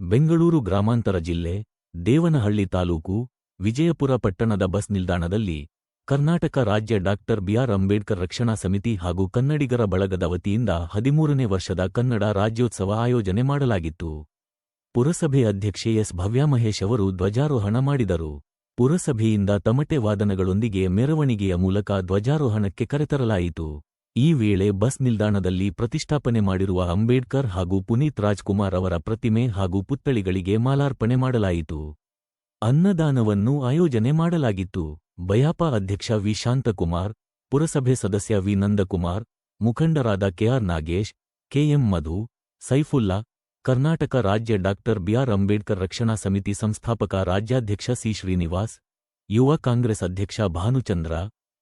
ಬೆಂಗಳೂರು ಗ್ರಾಮಾಂತರ ಜಿಲ್ಲೆ, ದೇವನಹಳ್ಳಿ ತಾಲೂಕು, ವಿಜಯಪುರ ಪಟ್ಟಣದ ಬಸ್ ನಿಲ್ದಾಣದಲ್ಲಿ ಕರ್ನಾಟಕ ರಾಜ್ಯ ಡಾಕ್ಟರ್ ಬಿಆರ್ ಅಂಬೇಡ್ಕರ್ ರಕ್ಷಣಾ ಸಮಿತಿ ಹಾಗೂ ಕನ್ನಡಿಗರ ಬಳಗದ ವತಿಯಿಂದ ಹದಿಮೂರನೇ ವರ್ಷದ ಕನ್ನಡ ರಾಜ್ಯೋತ್ಸವ ಆಯೋಜನೆ ಮಾಡಲಾಗಿತ್ತು. ಪುರಸಭೆ ಅಧ್ಯಕ್ಷೆ ಎಸ್. ಭವ್ಯಾ ಮಹೇಶ್ ಅವರು ಧ್ವಜಾರೋಹಣ ಮಾಡಿದರು. ಪುರಸಭೆಯಿಂದ ತಮಟೆ ವಾದನಗಳೊಂದಿಗೆ ಮೆರವಣಿಗೆಯ ಮೂಲಕ ಧ್ವಜಾರೋಹಣಕ್ಕೆ ಕರೆತರಲಾಯಿತು. ಈ ವೇಳೆ ಬಸ್ ನಿಲ್ದಾಣದಲ್ಲಿ ಪ್ರತಿಷ್ಠಾಪನೆ ಮಾಡಿರುವ ಅಂಬೇಡ್ಕರ್ ಹಾಗೂ ಪುನೀತ್ ರಾಜ್ಕುಮಾರ್ ಅವರ ಪ್ರತಿಮೆ ಹಾಗೂ ಪುತ್ಥಳಿಗಳಿಗೆ ಮಾಲಾರ್ಪಣೆ ಮಾಡಲಾಯಿತು. ಅನ್ನದಾನವನ್ನು ಆಯೋಜನೆ ಮಾಡಲಾಗಿತ್ತು. ಬಯಾಪ ಅಧ್ಯಕ್ಷ ವಿ. ಶಾಂತಕುಮಾರ್, ಪುರಸಭೆ ಸದಸ್ಯ ವಿ. ನಂದಕುಮಾರ್, ಮುಖಂಡರಾದ ಕೆಆರ್ ನಾಗೇಶ್ ಕೆಎಂ ಮಧು, ಸೈಫುಲ್ಲಾ, ಕರ್ನಾಟಕ ರಾಜ್ಯ ಡಾಕ್ಟರ್ ಬಿಆರ್ ಅಂಬೇಡ್ಕರ್ ರಕ್ಷಣಾ ಸಮಿತಿ ಸಂಸ್ಥಾಪಕ ರಾಜ್ಯಾಧ್ಯಕ್ಷ ಸಿ. ಶ್ರೀನಿವಾಸ್, ಯುವ ಕಾಂಗ್ರೆಸ್ ಅಧ್ಯಕ್ಷ Bhanuchandra,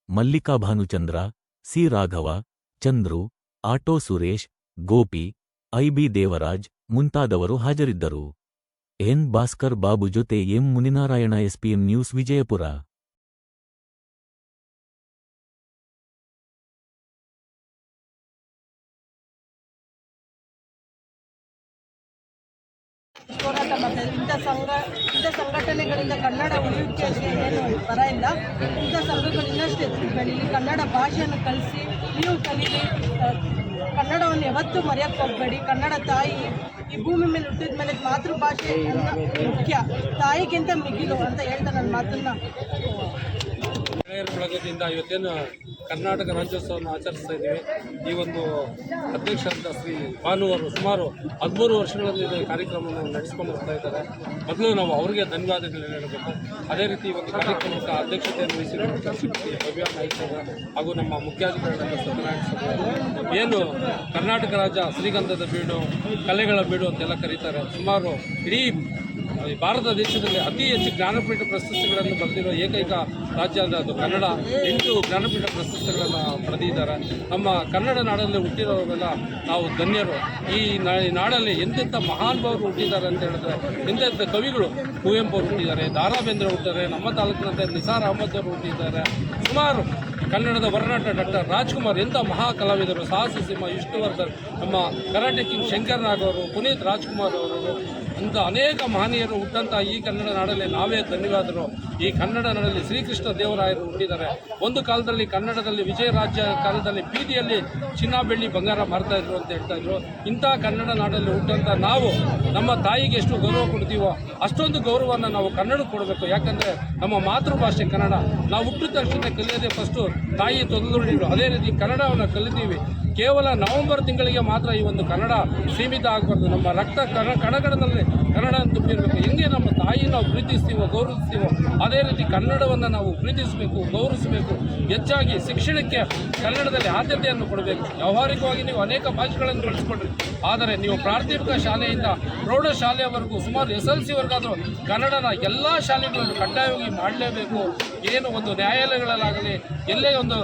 Mallika Bhanuchandra C Raghava, Chandru, auto Suresh, Gopi IB Devaraj ಮುಂತಾದವರು ಹಾಜರಿದ್ದರು. ಎನ್ ಭಾಸ್ಕರ್ ಬಾಬು ಜೊತೆ M Muninarayana SPM news Vijayapura. ಹೋರಾಟ ಇಂಥ ಸಂಘ, ಇಂಥ ಸಂಘಟನೆಗಳಿಂದ ಕನ್ನಡ ಉಳಿಯುವಿಕೆಗೆ ಏನು ಬರ ಇಲ್ಲ. ಇಂಥ ಸಂಘಗಳು ಇನ್ನಷ್ಟು ಬೆಳೀಲಿ. ಕನ್ನಡ ಭಾಷೆಯನ್ನು ಕಲಿಸಿ, ನೀವು ಕಲೀಲಿ ಕನ್ನಡವನ್ನು ಯಾವತ್ತೂ ಮರೆಯೋಕ್ಕೆ ಹೋಗಬೇಡಿ. ಕನ್ನಡ ತಾಯಿ ಈ ಭೂಮಿ ಮೇಲೆ ಹುಟ್ಟಿದ ಮೇಲೆ ಮಾತೃಭಾಷೆ ಮುಖ್ಯ. ತಾಯಿಗಿಂತ ಮಿಗಿಲು ಅಂತ ಹೇಳ್ತಾ ನನ್ನ ಮಾತನ್ನ. ಪ್ರಗತಿಯಿಂದ ಇವತ್ತೇನು ಕರ್ನಾಟಕ ರಾಜ್ಯೋತ್ಸವವನ್ನು ಆಚರಿಸ್ತಾ ಇದ್ದೀವಿ. ಈ ಒಂದು ಅಧ್ಯಕ್ಷರಾದ ಶ್ರೀ ಭಾನುವರು ಸುಮಾರು ಹದಿಮೂರು ವರ್ಷಗಳಲ್ಲಿ ಕಾರ್ಯಕ್ರಮವನ್ನು ನಡೆಸ್ಕೊಂಡು ಬರ್ತಾ ಇದ್ದಾರೆ. ಮೊದಲು ನಾವು ಅವರಿಗೆ ಧನ್ಯವಾದಗಳು ಹೇಳಬೇಕು. ಅದೇ ರೀತಿ ಈ ಒಂದು ಕಾರ್ಯಕ್ರಮಕ್ಕೆ ಅಧ್ಯಕ್ಷತೆಯನ್ನು ವಹಿಸಿರುವಂಥ ಶ್ರೀ ಭವ್ಯ ನಾಯ್ಕ ಅವರು ಹಾಗೂ ನಮ್ಮ ಮುಖ್ಯಾಧಿಕಾರಿಗಳಾದ ಸತ್ಯನಾರಾಯಣ ಸ್ವಾಮಿ ಏನು ಕರ್ನಾಟಕ ರಾಜ್ಯ ಶ್ರೀಗಂಧದ ಬೀಡು, ಕಲೆಗಳ ಬೀಡು ಅಂತೆಲ್ಲ ಕರೀತಾರೆ. ಸುಮಾರು ಇಡೀ ಭಾರತ ದೇಶದಲ್ಲಿ ಅತಿ ಹೆಚ್ಚು ಜ್ಞಾನಪೀಠ ಪ್ರಶಸ್ತಿಗಳನ್ನು ಬರೆದಿರುವ ಏಕೈಕ ರಾಜ್ಯ ಅಂದರೆ ಅದು ಕನ್ನಡ. ಎಂಟು ಜ್ಞಾನಪೀಠ ಪ್ರಶಸ್ತಿಗಳನ್ನು ಪಡೆದಿದ್ದಾರೆ. ನಮ್ಮ ಕನ್ನಡ ನಾಡಲ್ಲಿ ಹುಟ್ಟಿರೋರೆಲ್ಲ ನಾವು ಧನ್ಯರು. ಈ ನಾಡಲ್ಲಿ ಎಂತೆಂಥ ಮಹಾನುಭಾವರು ಹುಟ್ಟಿದ್ದಾರೆ ಅಂತ ಹೇಳಿದ್ರೆ ಎಂತೆಂಥ ಕವಿಗಳು ಕುವೆಂಪು ಅವರು ಹುಟ್ಟಿದ್ದಾರೆ ದಾರಾ ಬೇಂದ್ರೆ ಹುಟ್ಟಿದ್ದಾರೆ, ನಮ್ಮ ತಾಲೂಕಿನಂತೆ ನಿಸಾರ್ ಅಹಮದ್ ಅವರು ಹುಟ್ಟಿದ್ದಾರೆ. ಸುಮಾರು ಕನ್ನಡದ ವರ್ಣಾಟ ಡಾಕ್ಟರ್ ರಾಜ್ಕುಮಾರ್ ಎಂಥ ಮಹಾ ಕಲಾವಿದರು ಸಾಹಸ ಸಿಂಹ ವಿಷ್ಣುವರ್ಧನ್, ನಮ್ಮ ಕರಾಟೆ ಕಿಂಗ್ ಶಂಕರ್ ನಾಗ್ ಅವರು, ಪುನೀತ್ ರಾಜ್ಕುಮಾರ್ ಅವರು ಅಂತ ಅನೇಕ ಮಹನೀಯರು ಹುಟ್ಟಂಥ ಈ ಕನ್ನಡ ನಾಡಲ್ಲಿ ನಾವೇ ಧನ್ಯವಾದರು. ಈ ಕನ್ನಡ ನಾಡಲ್ಲಿ ಶ್ರೀಕೃಷ್ಣ ದೇವರಾಯರು ಹುಟ್ಟಿದ್ದಾರೆ. ಒಂದು ಕಾಲದಲ್ಲಿ ಕನ್ನಡದಲ್ಲಿ ವಿಜಯ ರಾಜ್ಯ ಕಾಲದಲ್ಲಿ ಬೀದಿಯಲ್ಲಿ ಚಿನ್ನ ಬೆಳ್ಳಿ ಬಂಗಾರ ಮಾರ್ತಾ ಇದ್ರು ಅಂತ ಹೇಳ್ತಾ ಇದ್ರು. ಇಂಥ ಕನ್ನಡ ನಾಡಲ್ಲಿ ಹುಟ್ಟಂಥ ನಾವು ನಮ್ಮ ತಾಯಿಗೆ ಎಷ್ಟು ಗೌರವ ಕೊಡ್ತೀವೋ ಅಷ್ಟೊಂದು ಗೌರವವನ್ನು ನಾವು ಕನ್ನಡಕ್ಕೆ ಕೊಡಬೇಕು. ಯಾಕಂದರೆ ನಮ್ಮ ಮಾತೃಭಾಷೆ ಕನ್ನಡ. ನಾವು ಹುಟ್ಟಿದ ತಕ್ಷಣ ಕಲಿಯೋದೇ ಫಸ್ಟು ತಾಯಿ ತೊಂದರೆ ಅದೇ ರೀತಿ ಕನ್ನಡವನ್ನು ಕಲಿತೀವಿ. ಕೇವಲ ನವೆಂಬರ್ ತಿಂಗಳಿಗೆ ಮಾತ್ರ ಈ ಒಂದು ಕನ್ನಡ ಸೀಮಿತ ಆಗಬಾರ್ದು. ನಮ್ಮ ರಕ್ತ ಕಣ ಕಣಗಣದಲ್ಲಿ ಕನ್ನಡ ತುಂಬಿರಬೇಕು ಹೆಂಗೆ ನಮ್ಮ ತಾಯಿ ನಾವು ಪ್ರೀತಿಸ್ತೀವೋ, ಗೌರವಿಸ್ತೀವೋ, ಅದೇ ರೀತಿ ಕನ್ನಡವನ್ನು ನಾವು ಪ್ರೀತಿಸಬೇಕು, ಗೌರವಿಸಬೇಕು. ಹೆಚ್ಚಾಗಿ ಶಿಕ್ಷಣಕ್ಕೆ ಕನ್ನಡದಲ್ಲಿ ಆದ್ಯತೆಯನ್ನು ಕೊಡಬೇಕು. ವ್ಯಾವಹಾರಿಕವಾಗಿ ನೀವು ಅನೇಕ ಭಾಷೆಗಳನ್ನು ಕಳಿಸ್ಕೊಡ್ರಿ ಆದರೆ ನೀವು ಪ್ರಾಥಮಿಕ ಶಾಲೆಯಿಂದ ಪ್ರೌಢಶಾಲೆಯವರೆಗೂ ಸುಮಾರು ಎಸ್ ಎಲ್ ಸಿವರೆಗಾದರೂ ಕನ್ನಡನ ಎಲ್ಲ ಶಾಲೆಗಳನ್ನು ಕಡ್ಡಾಯವಾಗಿ ಮಾಡಲೇಬೇಕು. ಏನು ಒಂದು ನ್ಯಾಯಾಲಯಗಳಲ್ಲಾಗಲಿ, ಎಲ್ಲೇ ಒಂದು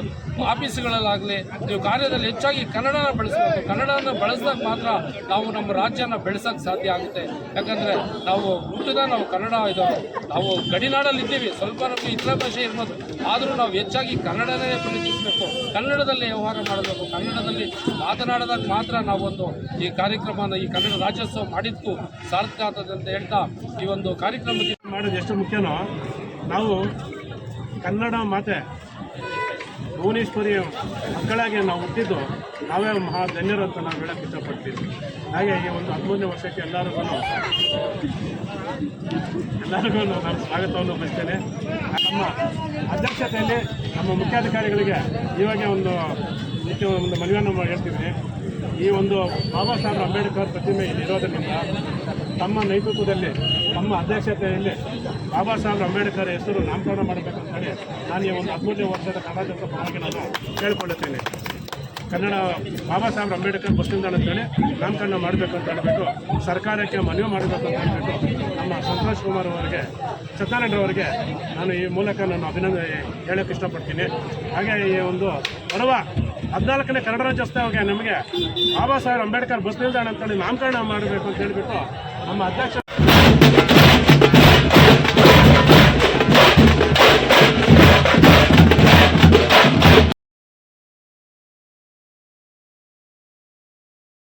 ಆಫೀಸ್ಗಳಲ್ಲಾಗಲಿ, ನೀವು ಕಾರ್ಯದಲ್ಲಿ ಹೆಚ್ಚಾಗಿ ಕನ್ನಡನ ಬಳಸಬೇಕು. ಕನ್ನಡನ ಬಳಸಿದಾಗ ಮಾತ್ರ ನಾವು ನಮ್ಮ ರಾಜ್ಯನ ಬೆಳೆಸೋಕ್ಕೆ ಸಾಧ್ಯ ಆಗುತ್ತೆ. ಯಾಕಂದರೆ ನಾವು ಹುಟ್ಟಿದ ನಾವು ಕನ್ನಡ ಇದು ನಾವು ಗಡಿನಾಡಲ್ಲಿ ಇದ್ದೀವಿ. ಸ್ವಲ್ಪ ನಮಗೆ ಇತರ ಭಾಷೆ ಇರ್ಬೋದು. ಆದರೂ ನಾವು ಹೆಚ್ಚಾಗಿ ಕನ್ನಡನೇ ಪ್ರತಿನಿಧಿಸಬೇಕು ಕನ್ನಡದಲ್ಲಿ ವ್ಯವಹಾರ ಮಾಡಬೇಕು. ಕನ್ನಡದಲ್ಲಿ ಮಾತನಾಡಿದಾಗ ಮಾತ್ರ ನಾವೊಂದು ಈ ಕಾರ್ಯಕ್ರಮನ ಈ ಕನ್ನಡ ರಾಜ್ಯೋತ್ಸವ ಮಾಡಿದ್ದಕ್ಕೂ ಸಾರ್ಥಕ ಆಗ್ತದೆ ಅಂತ ಹೇಳ್ತಾ ಈ ಒಂದು ಕಾರ್ಯಕ್ರಮಕ್ಕೆ ಮಾಡೋದು ಎಷ್ಟು ಮುಖ್ಯನೋ, ನಾವು ಕನ್ನಡ ಮಾತೆ ಭುವನೇಶ್ವರಿ ಮಕ್ಕಳಾಗಿ ನಾವು ಹುಟ್ಟಿದ್ದು ನಾವೇ ಮಹಾ ಧನ್ಯರು ಅಂತ ನಾವು ಹೇಳಕ್ಕೆ ಇಷ್ಟಪಡ್ತೀವಿ. ಹಾಗೆ ಈ ಒಂದು ಹದಿಮೂರನೇ ವರ್ಷಕ್ಕೆ ಎಲ್ಲರಿಗೂ ಎಲ್ಲರಿಗೂ ನಾನು ಸ್ವಾಗತವನ್ನು ಬಯಸ್ತೇನೆ. ನಮ್ಮ ಅಧ್ಯಕ್ಷತೆಯಲ್ಲಿ ನಮ್ಮ ಮುಖ್ಯಾಧಿಕಾರಿಗಳಿಗೆ ಇವಾಗ ಒಂದು ನಿತ್ಯ ಒಂದು ಮನವಿಯನ್ನು ಹೇಳ್ತಿದ್ದೀನಿ. ಈ ಒಂದು ಬಾಬಾ ಸಾಹೇಬ್ ಅಂಬೇಡ್ಕರ್ ಪ್ರತಿಮೆ ಇಲ್ಲಿ ಇರೋದರಿಂದ ತಮ್ಮ ನೇತೃತ್ವದಲ್ಲಿ, ತಮ್ಮ ಅಧ್ಯಕ್ಷತೆಯಲ್ಲಿ ಬಾಬಾ ಸಾಹೇಬ್ ಅಂಬೇಡ್ಕರ್ ಹೆಸರು ನಾಮಕರಣ ಮಾಡಬೇಕಂತೇಳಿ ನಾನು ಈ ಒಂದು ಹದಿಮೂರನೇ ವರ್ಷದ ಕರ್ನಾಟಕ ಪರವಾಗಿ ನಾನು ಕೇಳಿಕೊಳ್ಳುತ್ತೇನೆ. ಕನ್ನಡ ಬಾಬಾ ಸಾಹೇಬ್ ಅಂಬೇಡ್ಕರ್ ಬಸ್ ನಿಲ್ದಾಣ ಅಂತೇಳಿ ನಾಮಕರಣ ಮಾಡಬೇಕು ಅಂತ ಹೇಳ್ಬಿಟ್ಟು ಸರ್ಕಾರಕ್ಕೆ ಮನವಿ ಮಾಡಬೇಕು ಅಂತ ಹೇಳ್ಬಿಟ್ಟು ನಮ್ಮ ಸಂತೋಷ್ ಕುಮಾರ್ ಅವರಿಗೆ, ಸತ್ಯನಾರಾಯಣ ಅವರಿಗೆ ನಾನು ಈ ಮೂಲಕ ನಾನು ಅಭಿನಂದನೆ ಹೇಳೋಕ್ಕೆ ಇಷ್ಟಪಡ್ತೀನಿ. ಹಾಗೆ ಈ ಒಂದು ಬರುವ ಹದಿನಾಲ್ಕನೇ ಕನ್ನಡ ರಾಜ್ಯೋತ್ಸವಕ್ಕೆ ನಮಗೆ ಬಾಬಾ ಸಾಹೇಬ್ ಅಂಬೇಡ್ಕರ್ ಬಸ್ ನಿಲ್ದಾಣ ಅಂತೇಳಿ ನಾಮಕರಣ ಮಾಡಬೇಕು ಅಂತ ಹೇಳ್ಬಿಟ್ಟು ನಮ್ಮ ಅಧ್ಯಕ್ಷ